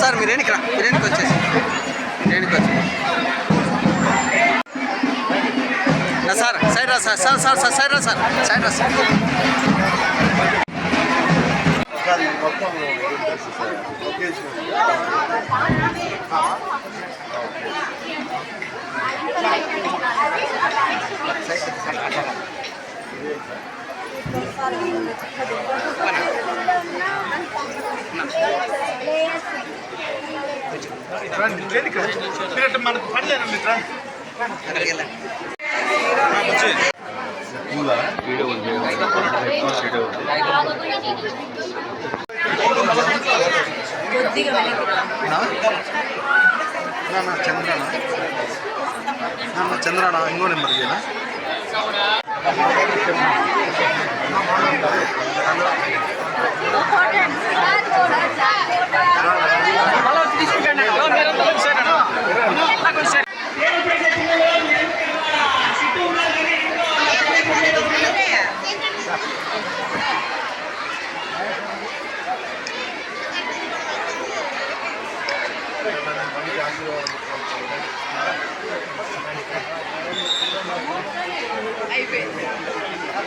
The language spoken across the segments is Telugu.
సార్ మీరు ఎన్నికి రా మీరు ఎన్నికి వచ్చేసి. మీరు ఎన్నికి సార్ సైడ్ రా sir sir sir sir side రా సార్ సైడ్ రా సార్. సార్ ఇది మొత్తం లొకేషన్ మనకు పడలేదు మిత్ర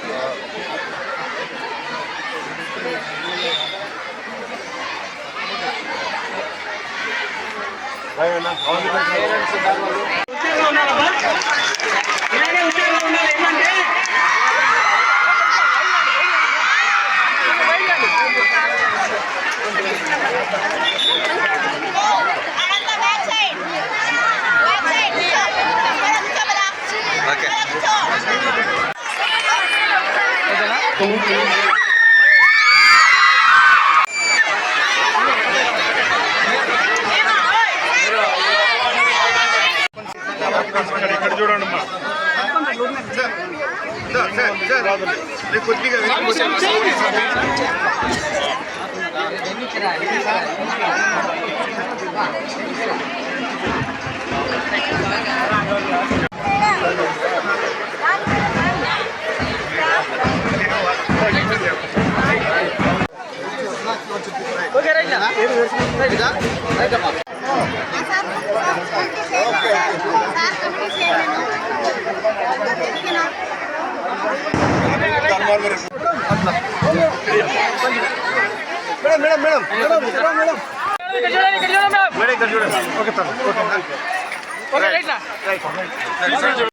అక్కడికి ఇక్కడ చూడండి అమ్మా సార్ సార్ సార్ నేను కొద్దిగా సార్ కంప్లీట్ చేయండి ఓకేనా madam madam madam madam madam madam madam ఇక్కడ చూడండి ఓకే సార్ ఓకే ఇక్కడ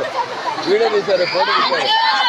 తీశారు. వీడియో తీశారు ఫోటో తీశారు.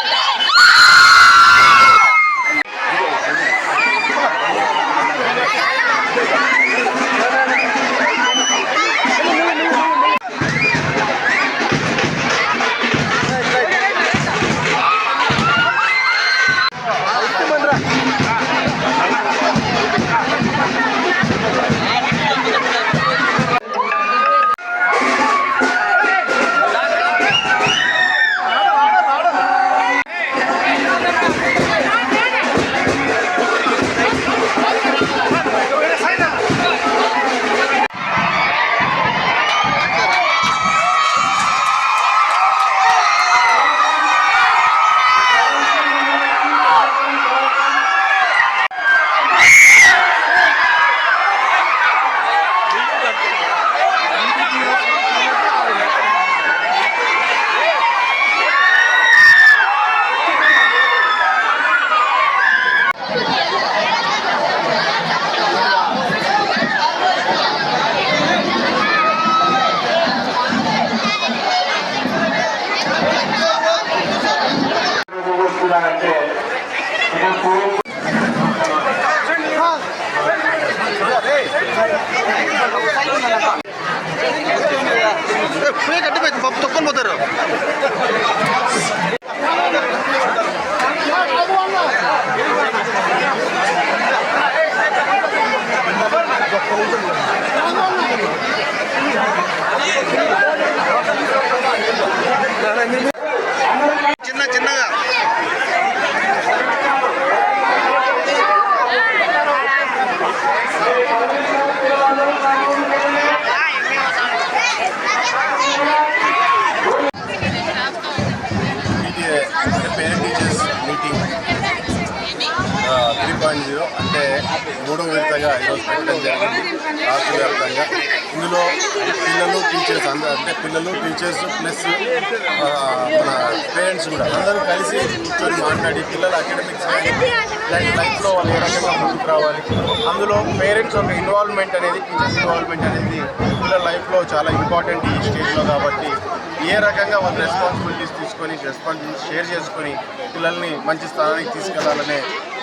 మూడో విడతగా ఈరోజు పెట్టడం జరిగింది రాష్ట్ర వ్యాప్తంగా ఇందులో పిల్లలు టీచర్స్ అందరూ అంటే పిల్లలు టీచర్స్ ప్లస్ మన పేరెంట్స్ కూడా అందరూ కలిసి కూర్చొని మాట్లాడి పిల్లల అకాడమిక్స్ కానీ లైఫ్లో వాళ్ళు ఏ రకంగా ముందుకు రావాలి. అందులో పేరెంట్స్ ఒక ఇన్వాల్వ్మెంట్ అనేది టీచర్స్ ఇన్వాల్వ్మెంట్ అనేది పిల్లల లైఫ్లో చాలా ఇంపార్టెంట్ ఈ స్టేజ్లో కాబట్టి ఏ రకంగా వాళ్ళు రెస్పాన్సిబిలిటీస్ తీసుకొని రెస్పాన్సిబిలిటీస్ షేర్ చేసుకొని పిల్లల్ని మంచి స్థానానికి తీసుకెళ్ళాలనే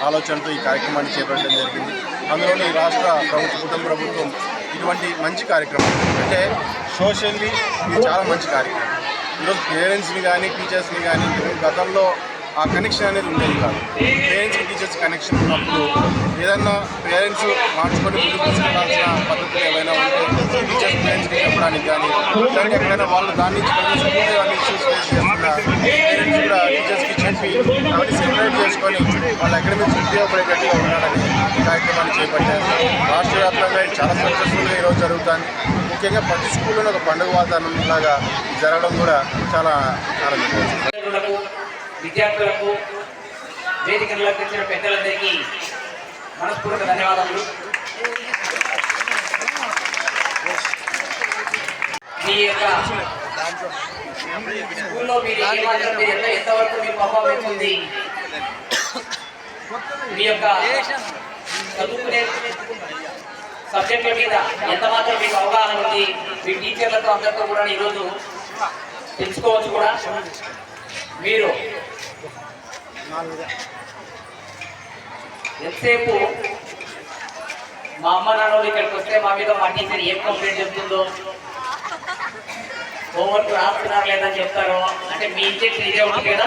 ఆలోచనతో ఈ కార్యక్రమాన్ని చేపట్టడం జరిగింది. అందులోని రాష్ట్ర ప్రభుత్వం ప్రభుత్వం ఇటువంటి మంచి కార్యక్రమం. అంటే సోషల్లీ ఇది చాలా మంచి కార్యక్రమం. ఈరోజు పేరెంట్స్ని కానీ టీచర్స్ని కానీ గతంలో ఆ కనెక్షన్ అనేది ఉండేది కాదు. పేరెంట్స్కి టీచర్స్ కనెక్షన్ ఉన్నప్పుడు ఏదన్నా పేరెంట్స్ మార్చుకొని ముందుకు తీసుకెళ్ళాల్సిన పద్ధతులు ఏమైనా ఉంటే టీచర్స్ పేరెంట్స్కి చెప్పడానికి కానీ ఎక్కడైనా వాళ్ళు దాని నుంచి కొన్ని ఇష్యూస్ ఫేస్ చేస్తున్నా పేరెంట్స్ కూడా టీచర్స్కి చెప్పి అవన్నీ సెపరేట్ చేసుకొని వాళ్ళ అకాడమిక్స్ ఉపయోగపడేటట్టుగా ఉండాలని ఈ కార్యక్రమాన్ని చేపట్టారు. రాష్ట్ర వ్యాప్తంగా చాలా సక్సెస్ఫుల్గా ఈరోజు జరుగుతుంది. ముఖ్యంగా ప్రతి స్కూల్లో ఒక పండుగ వాతావరణం లాగా జరగడం కూడా చాలా ఆనందంగా విద్యార్థులకు వేదికను లభించిన పెద్దలందరికీ మనస్ఫూర్తి ధన్యవాదములు. మీ యొక్క స్కూల్లో మీరు ఏ మాత్రం మీరు ఎంత ఎంతవరకు మీ పర్ఫార్మెన్స్ ఉంది మీ యొక్క చదువుకునే సబ్జెక్టుల మీద ఎంత మాత్రం మీకు అవగాహన ఉంది మీ టీచర్లతో అందరితో కూడా ఈరోజు తెలుసుకోవచ్చు కూడా మీరు ఎంతసేపు మా అమ్మ నాన్నలు ఇక్కడికి వస్తే మా మీద మా టీచర్ ఏం కంప్లైంట్ చెప్తుందో హోంవర్క్ రాస్తున్నారు లేదని చెప్తారు. అంటే మీ ఇంజెక్షన్ ఇదే ఉంటుంది కదా?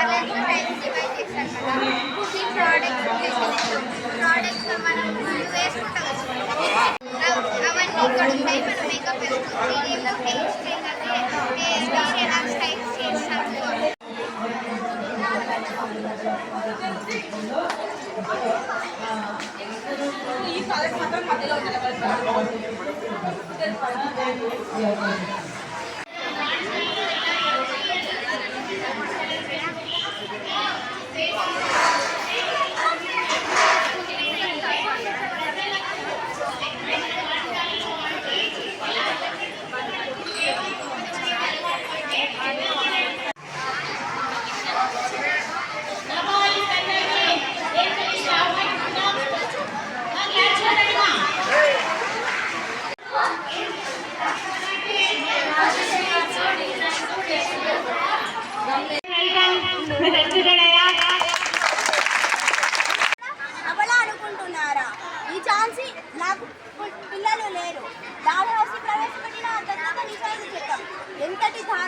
అన్నమాట పార్లర్లో టైప్స్ డివైడ్ కదా ఈ ప్రోడక్ట్స్ ప్రోడక్ట్స్ మనం వేసుకుంటాం అవన్నీ ఇక్కడ ఉంటాయి మనం మేకప్ వేసుకుంటాం దీనిలో హెయిర్ స్టైల్ అంటే హెయిర్ ఎలా స్టైల్ చేస్తాము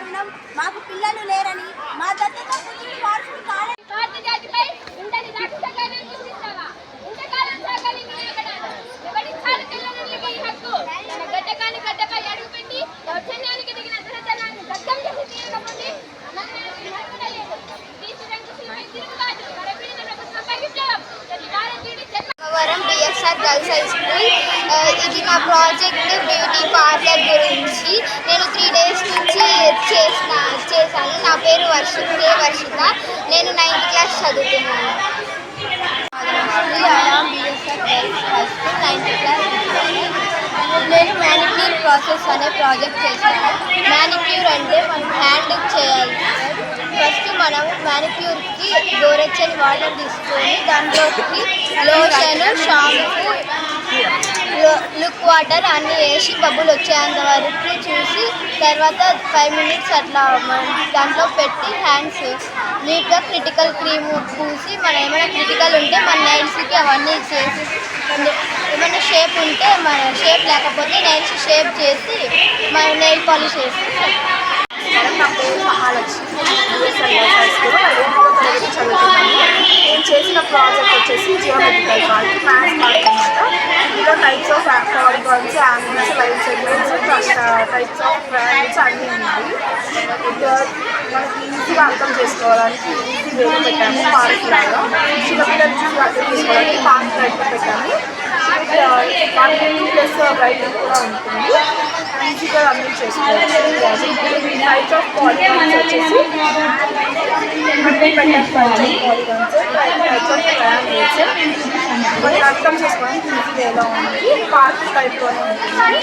కారణం మాకు పిల్లలు లేరని మా దత్తత పుత్రుడు వారసులు కాలేదు భారత జాతిపై నా వర్షిత కే వర్షిత నేను నైన్త్ క్లాస్ చదువుతున్నాను ఫస్ట్ నైన్త్ క్లాస్ నేను మ్యానిక్యూర్ ప్రాసెస్ అనే ప్రాజెక్ట్ చేశాను. మ్యానిక్యూర్ అంటే మనం హ్యాండ్ చేయాలి. ఫస్ట్ మనం మ్యానిక్యూర్కి గోరెచ్చని వాటర్ తీసుకొని దాంట్లోకి లోషన్ షాంపూ లుక్ వాటర్ అన్నీ వేసి బబ్బులు వచ్చేంత వరకు చూసి తర్వాత ఫైవ్ మినిట్స్ అట్లా మనం దాంట్లో పెట్టి హ్యాండ్స్ నీట్గా క్రిటికల్ క్రీమ్ పూసి మనం ఏమైనా క్రిటికల్ ఉంటే మన నైల్స్కి అవన్నీ చేసి ఏమైనా షేప్ ఉంటే మన షేప్ లేకపోతే నైల్స్ షేప్ చేసి మన నెయిల్ పాలిష్ చేసి మేడం నా పేరు మహాలక్ష్మి యూఎస్ఎల్ హై స్కూల్ చదువుతున్నాను. నేను చేసిన ప్రాజెక్ట్ వచ్చేసి జియోమెట్రికల్ పార్ట్ మ్యాథ్స్ పార్ట్ అనమాట ఇంకా types of polygons angles line segments types of triangles అన్నీ ఉన్నాయి. Uh, మనకి ఈజీగా అర్థం చేసుకోవడానికి ఈజీ వేలు పెట్టాము పార్క్ లాగా. చిన్నపిల్లలు అర్థం చేసుకోవడానికి పార్క్ టైప్ పెట్టాము. ప్లస్ రైటింగ్ uh, uh, కూడా ఉంటుంది. ఈజీగా అర్థం చేసుకోవచ్చు టైప్ ఆఫ్ పాలిగాన్స్ వచ్చేసి independent polygons type of triangles మనకి అర్థం చేసుకోవడానికి ఈజీ వేలో ఉంది పార్క్ టైప్లోనే ఉంటుంది